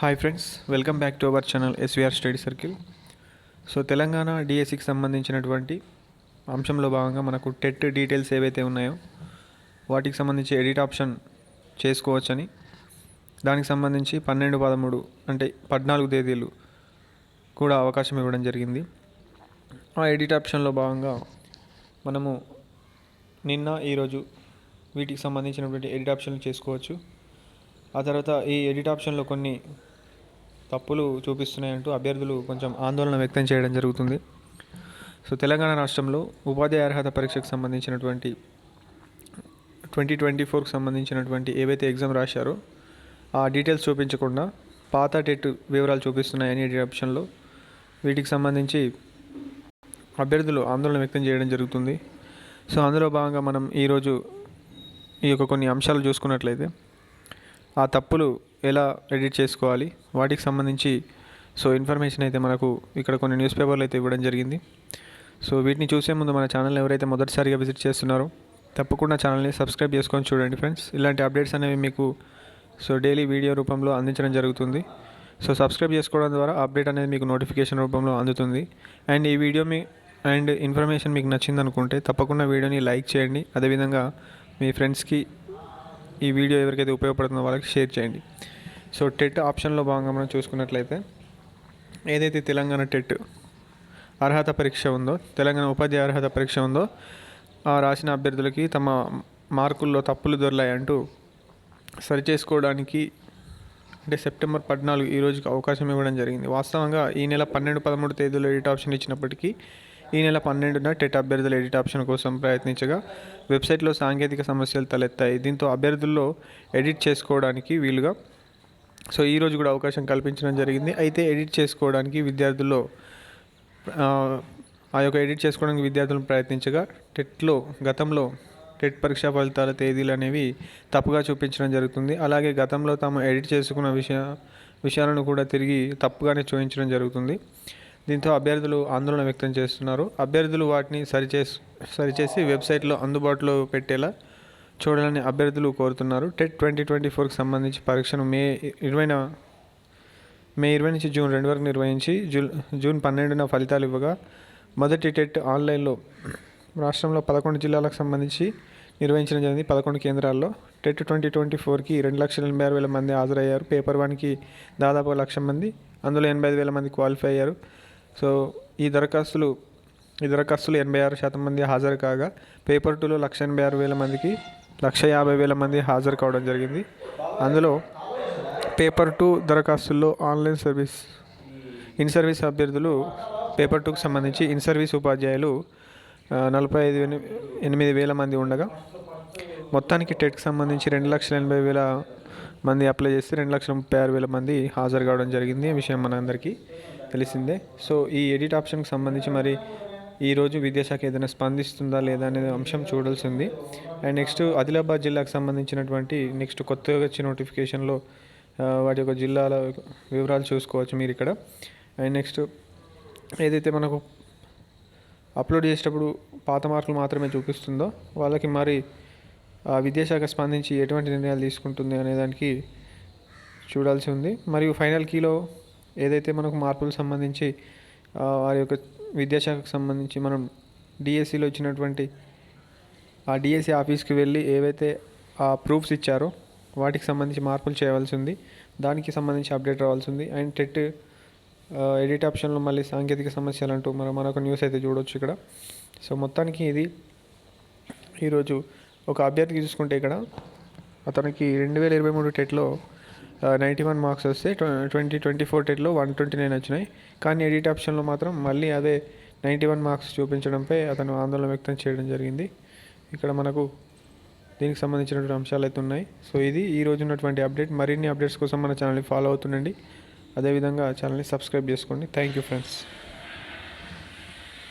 Hi friends welcome back to our channel SVR study circle so Telangana డిఎస్సికి సంబంధించినటువంటి అంశంలో భాగంగా మనకు టెట్ డీటెయిల్స్ ఏవైతే ఉన్నాయో వాటికి సంబంధించి ఎడిట్ ఆప్షన్ చేసుకోవచ్చని దానికి సంబంధించి పన్నెండు పదమూడు అంటే పద్నాలుగు తేదీలు కూడా అవకాశం ఇవ్వడం జరిగింది. ఆ ఎడిట్ ఆప్షన్లో భాగంగా మనము నిన్న ఈరోజు వీటికి సంబంధించినటువంటి ఎడిట్ ఆప్షన్లు చేసుకోవచ్చు. ఆ తర్వాత ఈ ఎడిట్ ఆప్షన్లో కొన్ని తప్పులు చూపిస్తున్నాయంటూ అభ్యర్థులు కొంచెం ఆందోళన వ్యక్తం చేయడం జరుగుతుంది. సో తెలంగాణ రాష్ట్రంలో ఉపాధ్యాయ అర్హత పరీక్షకు సంబంధించినటువంటి ట్వంటీ ట్వంటీ ఫోర్కి సంబంధించినటువంటి ఏవైతే ఎగ్జామ్ రాశారో ఆ డీటెయిల్స్ చూపించకుండా పాత టెట్ వివరాలు చూపిస్తున్నాయని ఎడిట్ ఆప్షన్లో. వీటికి సంబంధించి అభ్యర్థులు ఆందోళన వ్యక్తం చేయడం జరుగుతుంది. సో అందులో భాగంగా మనం ఈరోజు ఈ యొక్క కొన్ని అంశాలు చూసుకున్నట్లయితే ఆ తప్పులు ఎలా ఎడిట్ చేసుకోవాలి? వాటికి సంబంధించి సో ఇన్ఫర్మేషన్ అయితే మనకు ఇక్కడ కొన్ని న్యూస్ పేపర్లు అయితే ఇవ్వడం జరిగింది. సో వీటిని చూసే ముందు మన ఛానల్ని ఎవరైతే మొదటిసారిగా విజిట్ చేస్తున్నారో తప్పకుండా ఛానల్ని సబ్స్క్రైబ్ చేసుకొని చూడండి ఫ్రెండ్స్. ఇలాంటి అప్డేట్స్ అనేవి మీకు సో డైలీ వీడియో రూపంలో అందించడం జరుగుతుంది. సో సబ్స్క్రైబ్ చేసుకోవడం ద్వారా అప్డేట్ అనేది మీకు నోటిఫికేషన్ రూపంలో అందుతుంది. అండ్ ఈ వీడియో మీ అండ్ ఇన్ఫర్మేషన్ మీకు నచ్చింది అనుకుంటే తప్పకుండా వీడియోని లైక్ చేయండి. అదేవిధంగా మీ ఫ్రెండ్స్కి ఈ వీడియో ఎవరికైతే ఉపయోగపడుతుందో వాళ్ళకి షేర్ చేయండి. సో టెట్ ఆప్షన్లో భాగంగా మనం చూసుకున్నట్లయితే ఏదైతే తెలంగాణ టెట్ అర్హత పరీక్ష ఉందో తెలంగాణ ఉపాధ్యాయ అర్హత పరీక్ష ఉందో ఆ రాసిన అభ్యర్థులకి తమ మార్కుల్లో తప్పులు దొరలాయంటూ సరిచేసుకోవడానికి అంటే సెప్టెంబర్ పద్నాలుగు ఈ రోజుకి అవకాశం ఇవ్వడం జరిగింది. వాస్తవంగా ఈ నెల పన్నెండు పదమూడు తేదీలో ఎడిట్ ఆప్షన్ ఇచ్చినప్పటికీ ఈ నెల పన్నెండున టెట్ అభ్యర్థుల ఎడిట్ ఆప్షన్ కోసం ప్రయత్నించగా వెబ్సైట్లో సాంకేతిక సమస్యలు తలెత్తాయి. దీంతో అభ్యర్థుల్లో ఎడిట్ చేసుకోవడానికి వీలుగా సో ఈ రోజు కూడా అవకాశం కల్పించడం జరిగింది. అయితే ఎడిట్ చేసుకోవడానికి విద్యార్థుల్లో ఆ, యొక్క ఎడిట్ చేసుకోవడానికి విద్యార్థులను ప్రయత్నించగా టెట్లో గతంలో టెట్ పరీక్షా ఫలితాల తేదీలు అనేవి తప్పుగా చూపించడం జరుగుతుంది. అలాగే గతంలో తాము ఎడిట్ చేసుకున్న విషయ విషయాలను కూడా తిరిగి తప్పుగానే చూపించడం జరుగుతుంది. దీంతో అభ్యర్థులు ఆందోళన వ్యక్తం చేస్తున్నారు. అభ్యర్థులు వాటిని సరిచేసి సరిచేసి వెబ్సైట్లో అందుబాటులో పెట్టేలా చూడాలని అభ్యర్థులు కోరుతున్నారు. టెట్ ట్వంటీ ట్వంటీ ఫోర్కి సంబంధించి పరీక్షను మే ఇరవైన మే ఇరవై నుంచి జూన్ రెండు వరకు నిర్వహించి జూన్ జూన్ పన్నెండున ఫలితాలు ఇవ్వగా మొదటి టెట్ ఆన్లైన్లో రాష్ట్రంలో పదకొండు జిల్లాలకు సంబంధించి నిర్వహించడం జరిగింది. పదకొండు కేంద్రాల్లో టెట్ ట్వంటీ ట్వంటీ ఫోర్కి రెండు లక్షల ఎనభై ఆరు వేల మంది హాజరయ్యారు. పేపర్ వన్కి దాదాపు లక్ష మంది అందులో ఎనభై ఐదు వేల మంది క్వాలిఫై అయ్యారు. సో ఈ దరఖాస్తులు ఈ దరఖాస్తులు ఎనభై ఆరు శాతం మంది హాజరు కాగా పేపర్ టూలో లక్ష ఎనభై ఆరు వేల మందికి లక్ష యాభై వేల మంది హాజరు కావడం జరిగింది. అందులో పేపర్ టూ దరఖాస్తుల్లో ఆన్లైన్ సర్వీస్ ఇన్ సర్వీస్ అభ్యర్థులు పేపర్ టూకి సంబంధించి ఇన్ సర్వీస్ ఉపాధ్యాయులు నలభై ఐదు ఎనిమిది వేల మంది ఉండగా మొత్తానికి టెట్కి సంబంధించి రెండు లక్షల ఎనభై వేల మంది అప్లై చేస్తే రెండు లక్షల ముప్పై ఆరు వేల మంది హాజరు కావడం జరిగింది. ఈ విషయం మనందరికీ తెలిసిందే. సో ఈ ఎడిట్ ఆప్షన్కి సంబంధించి మరి ఈరోజు విద్యాశాఖ ఏదైనా స్పందిస్తుందా లేదా అనే అంశం చూడాల్సింది. అండ్ నెక్స్ట్ ఆదిలాబాద్ జిల్లాకు సంబంధించినటువంటి నెక్స్ట్ కొత్తగా వచ్చే నోటిఫికేషన్లో వాటి యొక్క జిల్లాల వివరాలు చూసుకోవచ్చు మీరు ఇక్కడ. అండ్ నెక్స్ట్ ఏదైతే మనకు అప్లోడ్ చేసేటప్పుడు పాత మార్కులు మాత్రమే చూపిస్తుందో వాళ్ళకి మరి విద్యాశాఖ స్పందించి ఎటువంటి నిర్ణయాలు తీసుకుంటుంది అనేదానికి చూడాల్సి ఉంది. మరియు ఫైనల్ కీలో ఏదైతే మనకు మార్పులు సంబంధించి వారి యొక్క విద్యాశాఖకు సంబంధించి మనం డిఎస్సిలో ఇచ్చినటువంటి ఆ డిఎస్సి ఆఫీస్కి వెళ్ళి ఏవైతే ఆ ప్రూఫ్స్ ఇచ్చారో వాటికి సంబంధించి మార్పులు చేయవలసి ఉంది. దానికి సంబంధించి అప్డేట్ రావాల్సి ఉంది. అండ్ టెట్ ఎడిట్ ఆప్షన్లో మళ్ళీ సాంకేతిక సమస్యలు అంటూ మనం మనొక న్యూస్ అయితే చూడవచ్చు ఇక్కడ. సో మొత్తానికి ఇది. ఈరోజు ఒక అభ్యర్థి చూసుకుంటే ఇక్కడ అతనికి రెండు వేల ఇరవై మూడు టెట్లో నైంటీ వన్ మార్క్స్ వస్తే ట్వంటీ ట్వంటీ ఫోర్ టెట్లో వన్ ట్వంటీ నైన్ వచ్చినాయి. కానీ ఎడిట్ ఆప్షన్లో మాత్రం మళ్ళీ అదే నైంటీ వన్ మార్క్స్ చూపించడంపై అతను ఆందోళన వ్యక్తం చేయడం జరిగింది. ఇక్కడ మనకు దీనికి సంబంధించినటువంటి అంశాలు అయితే ఉన్నాయి. సో ఇది ఈ రోజు ఉన్నటువంటి అప్డేట్. మరిన్ని అప్డేట్స్ కోసం మన ఛానల్ని ఫాలో అవుతుండండి. అదేవిధంగా ఛానల్ని సబ్స్క్రైబ్ చేసుకోండి. Thank you friends